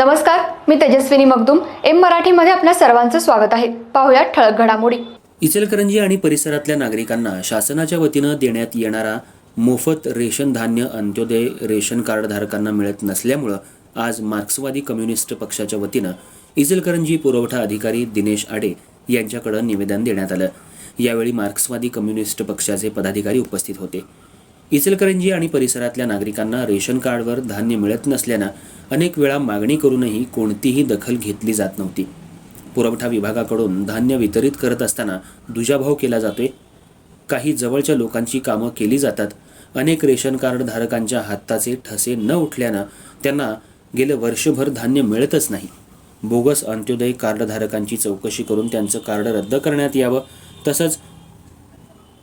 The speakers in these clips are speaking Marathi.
नमस्कार मी तेजस्विनी मगदुम. एम मराठीमध्ये आपल्या सर्वांचं स्वागत आहे. पाहुयात ठळक घडामोडी. इचलकरंजी आणि परिसरातल्या नागरिकांना शासनाच्या वतीनं देण्यात येणारा मोफत रेशन धान्य अंत्योदय रेशन कार्ड धारकांना मिळत नसल्यामुळं आज मार्क्सवादी कम्युनिस्ट पक्षाच्या वतीनं इचलकरंजी पुरवठा अधिकारी दिनेश आडे यांच्याकडं निवेदन देण्यात आलं. यावेळी मार्क्सवादी कम्युनिस्ट पक्षाचे पदाधिकारी उपस्थित होते. इचलकरंजी आणि परिसरातल्या नागरिकांना रेशन कार्डवर धान्य मिळत नसल्यानं अनेक वेळा मागणी करूनही कोणतीही दखल घेतली जात नव्हती. पुरवठा विभागाकडून धान्य वितरित करत असताना दुजाभाव केला जातोय. काही जवळच्या लोकांची कामं केली जातात. अनेक रेशन कार्ड धारकांच्या हाताचे ठसे न उठल्यानं त्यांना गेलं वर्षभर धान्य मिळतच नाही. बोगस अंत्योदय कार्डधारकांची चौकशी करून त्यांचं कार्ड रद्द करण्यात यावं तसंच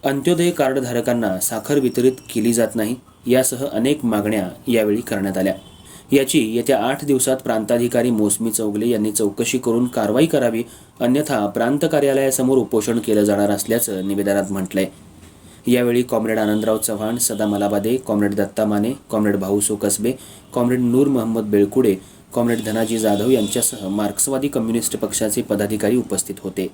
अंत्योदय कार्डधारकांना साखर वितरित केली जात नाही यासह अनेक मागण्या यावेळी करण्यात आल्या. याची येत्या आठ दिवसात प्रांताधिकारी मोसमी चौगले यांनी चौकशी करून कारवाई करावी अन्यथा प्रांत कार्यालयासमोर उपोषण केलं जाणार असल्याचं निवेदनात म्हटलंय. यावेळी comrade Anandrao Chavan Sada Malabade comrade Datta Mane comrade Bhauso Kasbe comrade Noor Mohammad Belkude comrade Dhanaji Jadhav यांच्यासह मार्क्सवादी कम्युनिस्ट पक्षाचे पदाधिकारी उपस्थित होते.